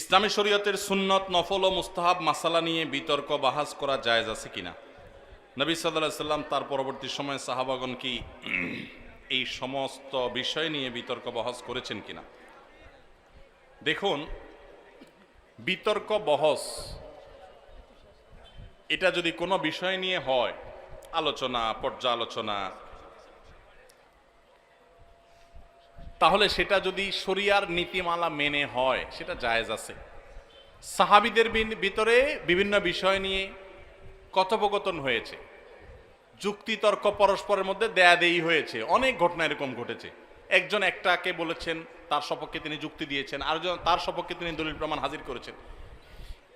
ইসলামী শরীয়তের সুন্নত, নফল ও মুস্তাহাব মাসালা নিয়ে বিতর্ক বাহাস করা জায়েজ আছে কিনা? নবী সাল্লাহ সাল্লাম তার পরবর্তী সময়ে সাহাবাগন কি এই সমস্ত বিষয় নিয়ে বিতর্ক বহস করেছেন কিনা? দেখুন, বিতর্ক বহস, এটা যদি কোনো বিষয় নিয়ে হয়, আলোচনা, পর্যালোচনা তাহলে সেটা যদি শরিয়ার নীতিমালা মেনে হয়, সেটা জায়েজ আছে। সাহাবিদের ভিতরে বিভিন্ন বিষয় নিয়ে কথোপকথন হয়েছে। যুক্তিতর্ক পরস্পরের মধ্যে দেয়া দেই হয়েছে। অনেক ঘটনা এরকম ঘটেছে। একজন একটাকে বলেছেন, তার সপক্ষে তিনি যুক্তি দিয়েছেন, আরেকজন তার সপক্ষে তিনি দলিল প্রমাণ হাজির করেছেন।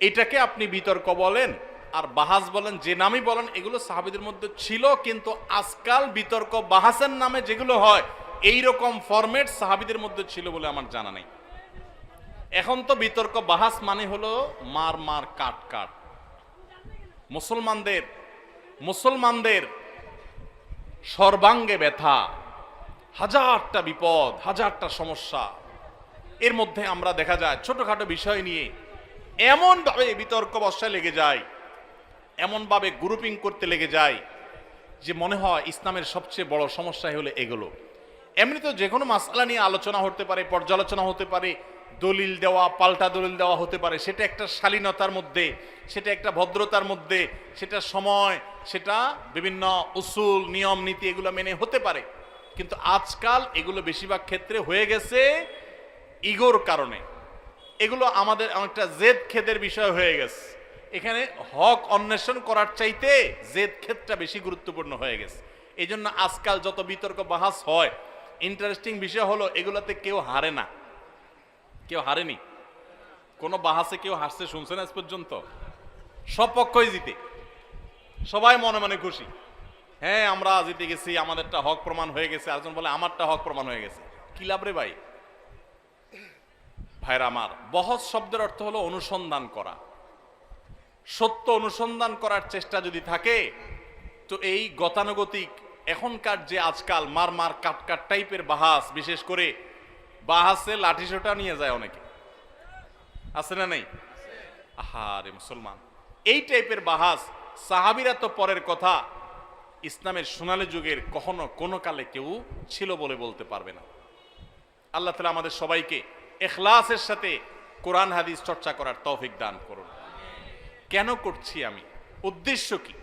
এটাকে আপনি বিতর্ক বলেন আর বাহাস বলেন, যে নামই বলেন, এগুলো সাহাবিদের মধ্যে ছিল, কিন্তু আজকাল বিতর্ক বাহাসের নামে যেগুলো হয় এই রকম ফরম্যাট সাহাবিদের মধ্যে ছিল বলে আমার জানা নেই। এখন তো বিতর্ক, বাহাস মানে হলো মার মার, কাট কাট। মুসলমানদের মুসলমানদের সর্বাঙ্গে ব্যথা, হাজারটা বিপদ, হাজারটা সমস্যা। এর মধ্যে আমরা দেখা যায় ছোটখাটো বিষয় নিয়ে এমনভাবে বিতর্ক বর্ষায় লেগে যায়, এমনভাবে গ্রুপিং করতে লেগে যায় যে মনে হয় ইসলামের সবচেয়ে বড় সমস্যা হলো এগুলো। এমনি তো যে কোনো মাসলা নিয়ে আলোচনা হতে পারে, পর্যালোচনা হতে পারে, দলিল দেওয়া, পাল্টা দলিল দেওয়া হতে পারে, সেটা একটা শালীনতার মধ্যে, সেটা একটা ভদ্রতার মধ্যে, সেটা সময়, সেটা বিভিন্ন উসুল, নিয়ম, নীতি এগুলো মেনে হতে পারে। কিন্তু আজকাল এগুলো বেশিরভাগ ক্ষেত্রে হয়ে গেছে ইগোর কারণে। এগুলো আমাদের অনেকটা জেদ খেদের বিষয় হয়ে গেছে। এখানে হক অন্বেষণ করার চাইতে জেদ ক্ষেতটা বেশি গুরুত্বপূর্ণ হয়ে গেছে। এই জন্য আজকাল যত বিতর্ক বাহাস হয় ইন্টারেস্টিং বিষয় হলো, এগুলোতে কেউ হারে না। কেউ হারেনি। কোনো বাহাসে কেউ হাসতে শুনছেন আজ পর্যন্ত। সব পক্ষই জিতে। সবাই মনে মনে খুশি। হ্যাঁ আমরা জিতে গেছি, আমাদেরটা হক প্রমাণ হয়ে গেছে। আরেকজন বলে, আমারটা হক প্রমাণ হয়ে গেছে। কি লাভ রে ভাই? ভাইরা আমার বহজ শব্দের অর্থ হলো অনুসন্ধান করা। সত্য অনুসন্ধান করার চেষ্টা যদি থাকে, তো এই গতানুগতিক এখনকার যে আজকাল মার মার কাট কাট টাইপের বাহাস, বিশেষ করে বাহাসে লাঠি লাঠিসোটা নিয়ে যায় অনেকে। আছে না নেই? আহারে মুসলমান। এই টাইপের বাহাস সাহাবিরা তো পরের কথা ইসলামের সোনালী যুগের কখনো কোনো কালে কেউ ছিল বলে বলতে পারবে না। আল্লাহ তালা আমাদের সবাইকে এখলাসের সাথে কোরআন, হাদিস চর্চা করার তৌফিক দান করুন। কেন করছি আমি? উদ্দেশ্য কি?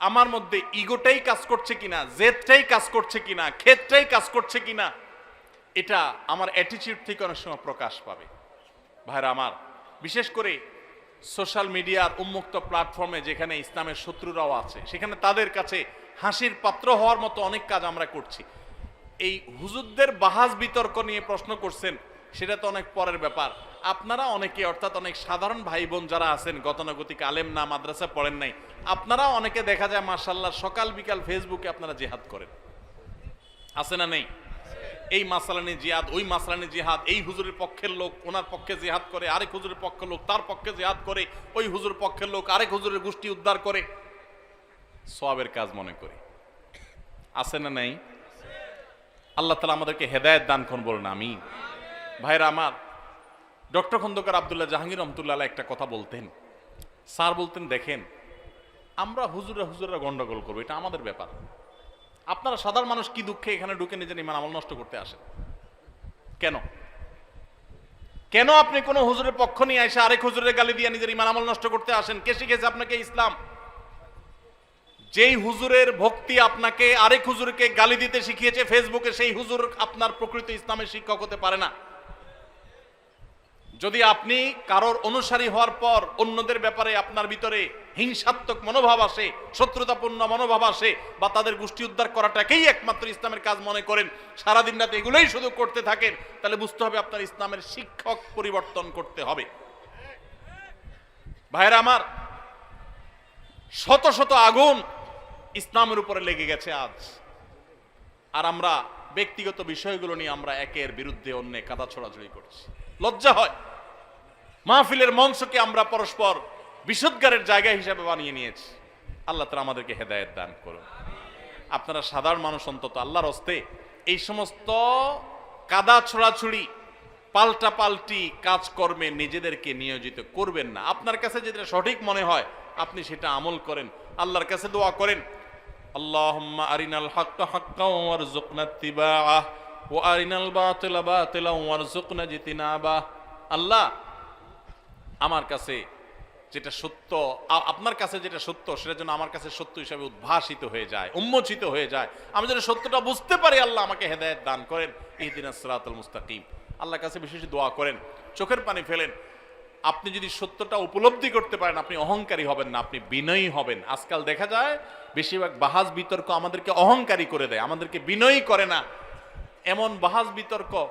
আমার মধ্যে ইগোটাই কাজ করছে কিনা, জেদটাই কাজ করছে কিনা ক্ষেতটাই কাজ করছে কিনা, এটা আমার অ্যাটিচিউড থেকে অনেক সময় প্রকাশ পাবে। ভাইরা আমার, বিশেষ করে সোশ্যাল মিডিয়ার উন্মুক্ত প্ল্যাটফর্মে যেখানে ইসলামের শত্রুরাও আছে, সেখানে তাদের কাছে হাসির পাত্র হওয়ার মতো অনেক কাজ আমরা করছি। এই হুজুরদের বাহাজ বিতর্ক নিয়ে প্রশ্ন করছেন সেটা তো অনেক পরের ব্যাপার। আপনারা অনেকে, অর্থাৎ অনেক সাধারণ ভাই বোন যারা আছেন, গতানুগতিক আলেম না, মাদ্রাসা পড়েন নাই, আপনারা অনেকে দেখা যায় মার্শাল্লাহ সকাল বিকাল ফেসবুকে আপনারা জেহাদ করেন। আছে না নেই? এই মাসালানি জিহাদ, ওই মাসালানি জিহাদ, এই হুজুরের পক্ষের লোক, ওনার পক্ষে জিহাদ করে, আরেক হুজুরের পক্ষের লোক, তার পক্ষে জিহাদ করে, ওই হুজুর পক্ষের লোক আরেক হুজুরের গোষ্ঠী উদ্ধার করে। সবের কাজ মনে করে। আছে না নাই? আল্লাহ তালা আমাদেরকে হেদায়ত দান করুন বলুন আমি ভাইরা আমার, ডক্টর খন্দকার আবদুল্লাহ জাহাঙ্গীর রহমতুল্লাহ একটা কথা বলতেন। স্যার বলতেন, দেখেন, আমরা হুজুরা হুজুরা গন্ডগোল করব, এটা আমাদের ব্যাপার। আপনারা সাধারণ মানুষ কি দুঃখে এখানে ঢুকে নিজের ইমান আমল নষ্ট করতে আসেন? কেন? কেন আপনি কোনো হুজুরের পক্ষ নিয়ে এসে আরেক হুজুরের গালি দিয়ে নিজের ইমান আমল নষ্ট করতে আসেন? কে শিখেছে আপনাকে ইসলাম? যেই হুজুরের ভক্তি আপনাকে আরেক হুজুরকে গালি দিতে শিখিয়েছে, ফেসবুকে সেই হুজুর আপনার প্রকৃত ইসলামের শিক্ষক হতে পারে না। যদি আপনি কারোর অনুসারী হওয়ার পর অন্যদের ব্যাপারে আপনার ভিতরে হিংসাত্মক মনোভাব আসে, শত্রুতাপূর্ণ মনোভাব আসে, বা তাদের গোষ্ঠী উদ্ধার করাটাকেই একমাত্র ইসলামের কাজ মনে করেন, সারাদিন রাতে এগুলোই শুধু করতে থাকেন, তাহলে বুঝতে হবে আপনার ইসলামের শিক্ষক পরিবর্তন করতে হবে। ভাইরা আমার, শত শত আগুন ইসলামের উপরে লেগে গেছে আজ। আর আমরা ব্যক্তিগত বিষয়গুলো নিয়ে আমরা একের বিরুদ্ধে অন্য কাদা ছড়াছড়ি করছি। লজ্জা হয়। মাহফিলের মঞ্চকে আমরা পরস্পর বিশুদ্ধারের জায়গা হিসাবে বানিয়ে নিয়েছি। আল্লাহ তালা আমাদেরকে হেদায়েত দান করুন। আপনারা সাধারণ মানুষ অন্তত আল্লাহর হস্তে এই সমস্ত কাদা ছড়াছড়ি পাল্টা পাল্টি কাজকর্মে নিজেদেরকে নিয়োজিত করবেন না। আপনার কাছে যেটা সঠিক মনে হয়, আপনি সেটা আমল করেন। আল্লাহর কাছে দোয়া করেন। আরিনাল হাক্কা হাক্কা ওয়ারযুকনা ইত্তিবাআহ ওয়া আরিনাল বাতিলা বাতিলা ওয়ারযুকনা জিতিনাবা। আল্লাহ, আমার কাছে যেটা সত্য আপনার কাছে যেটা সত্য, সেটা যেন আমার কাছে সত্য হিসাবে উদ্ভাসিত হয়ে যায়, উন্মোচিত হয়ে যায়। আমি যেন সত্যটা বুঝতে পারি, আল্লাহ আমাকে হেদায়েত দান করেন। এই দিন সিরাতুল মুস্তাকিম। আল্লাহর কাছে বিশেষ দোয়া করেন। চোখের পানি ফেলেন। আপনি যদি সত্যটা উপলব্ধি করতে পারেন, আপনি অহংকারী হবেন না, আপনি বিনয়ী হবেন। আজকাল দেখা যায়, বেশিরভাগ বাহাজ বিতর্ক আমাদেরকে অহংকারী করে দেয়, আমাদেরকে বিনয়ী করে না। এমন বাহাজ বিতর্ক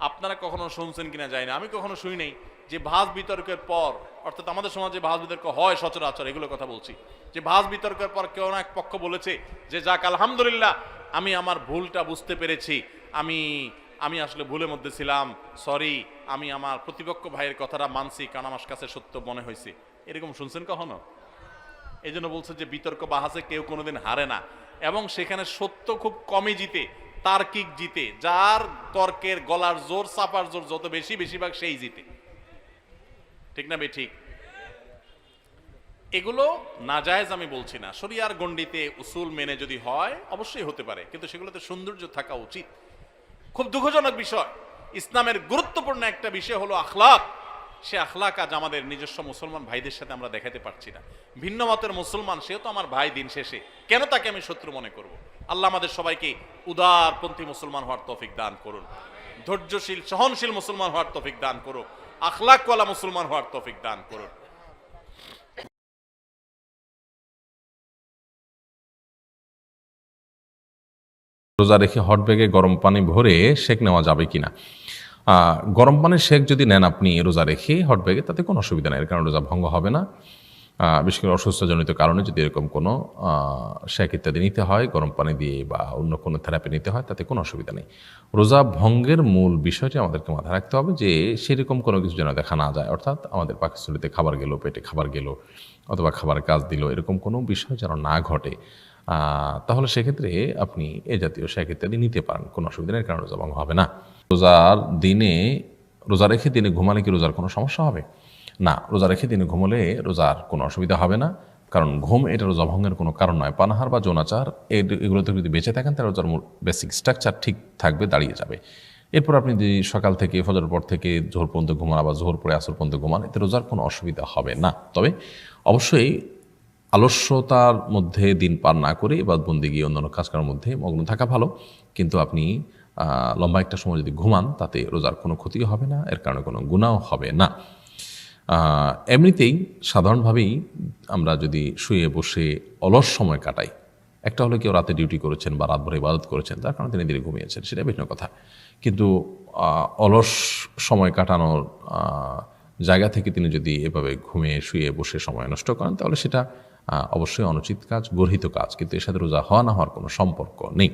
আপনারা কখনো শুনছেন কিনা যায় না, আমি কখনো শুনি নাই যে ভাজ বিতর্কের পর, অর্থাৎ আমাদের সমাজে ভাজ বিতর্ক হয় সচরাচর, এগুলো কথা বলছি। যে ভাজ বিতর্কের পর কেউ না এক পক্ষ বলেছে যে, যাক, আলহামদুলিল্লাহ, আমি আমার ভুলটা বুঝতে পেরেছি। আমি আমি আসলে ভুলের মধ্যে ছিলাম সরি আমি আমার প্রতিপক্ষ ভাইয়ের কথাটা মানছি, কারণ আমার কাছে সত্য মনে হয়েছে। এরকম শুনছেন কখনো? এই জন্য বলছে যে বিতর্ক বাহাসে কেউ কোনোদিন হারে না। এবং সেখানে সত্য খুব কমই জিতে, তার্কিক জিতে। যার তর্কের গলার জোর, চাপার জোর যত বেশি, বেশিরভাগ সেই জিতে। ঠিক না বে ঠিক। এগুলো নাজায়েজ আমি বলছি না। শরিয়ার গণ্ডিতে উসুল মেনে যদি হয়, অবশ্যই হতে পারে। কিন্তু সেগুলোতে সৌন্দর্য থাকা উচিত। খুব দুঃখজনক বিষয়। ইসলামের গুরুত্বপূর্ণ একটা বিষয় হলো আখলাক। সে আখলাক আজ আমাদের নিজস্ব মুসলমান ভাইদের সাথে আমরা দেখাতে পারছি না। ভিন্ন মতের মুসলমান, সেও তো আমার ভাই দিন শেষে। কেন তাকে আমি শত্রু মনে করব? আল্লাহ আমাদের সবাইকে উদারপন্থী মুসলমান হওয়ার তফিক দান করুন। ধৈর্যশীল, সহনশীল মুসলমান হওয়ার তফিক দান করুন আখলাকওয়ালা মুসলমান হওয়ার তফিক দান করুন। রোজা রেখে হট ব্যাগে গরম পানি ভরে সেক নেওয়া যাবে কি না গরম পানির শেক যদি নেন আপনি রোজা রেখে হট ব্যাগে, তাতে কোনো অসুবিধা নেই, এর কারণে রোজা ভঙ্গ হবে না। বিশেষ করে অসুস্থজনিত কারণে যদি এরকম কোনো শেক ইত্যাদি নিতে হয়, গরম পানি দিয়ে বা অন্য কোনো থেরাপি নিতে হয়, তাতে কোনো অসুবিধা নেই। রোজা ভঙ্গের মূল বিষয়টি আমাদেরকে মাথায় রাখতে হবে যে, সেরকম কোনো কিছু যেন দেখা না যায়, অর্থাৎ আমাদের পাকস্থলিতে খাবার গেল, পেটে খাবার গেল, অথবা খাবার কাজ দিল, এরকম কোনো বিষয় যেন না ঘটে। তাহলে সেক্ষেত্রে আপনি এ জাতীয় শেখ ইত্যাদি নিতে পারেন, কোনো অসুবিধা নেই, কারণ রোজা ভঙ্গ হবে না। রোজার দিনে, রোজা রেখে দিনে ঘুমালে কি রোজার কোনো সমস্যা হবে? না, রোজা রেখে দিনে ঘুমলে রোজার কোনো অসুবিধা হবে না, কারণ ঘুম এটা রোজা ভঙ্গের কোনো কারণ নয়। পানাহার বা যৌনাচার এগুলোতে যদি বেঁচে থাকেন, তাহলে রোজার বেসিক স্ট্রাকচার ঠিক থাকবে, দাঁড়িয়ে যাবে। এরপর আপনি যদি সকাল থেকে ফজর পর থেকে জোহর পর্যন্ত ঘুমান বা জোহর পরে আসর পর্যন্ত ঘুমান, এতে রোজার কোনো অসুবিধা হবে না। তবে অবশ্যই আলস্যতার মধ্যে দিন পার না করে এবার বন্দি গিয়ে অন্যান্য কাজকার মধ্যে মগ্ন থাকা ভালো। কিন্তু আপনি লম্বা একটা সময় যদি ঘুমান, তাতে রোজার কোনো ক্ষতি হবে না, এর কারণে কোনো গুণাও হবে না। এমনিতেই সাধারণভাবেই আমরা যদি শুয়ে বসে অলস সময় কাটাই, একটা হলে কেউ রাতে ডিউটি করেছেন বা রাত ভরে ইবাদত করেছেন তার কারণে তিনি ধীরে ঘুমিয়েছেন, সেটা ভিন্ন কথা। কিন্তু অলস সময় কাটানোর জায়গা থেকে তিনি যদি এভাবে ঘুমিয়ে শুয়ে বসে সময় নষ্ট করেন, তাহলে সেটা অবশ্যই অনুচিত কাজ, গর্হিত কাজ, কিন্তু এর সাথে রোজা হওয়া না হওয়ার কোনো সম্পর্ক নেই।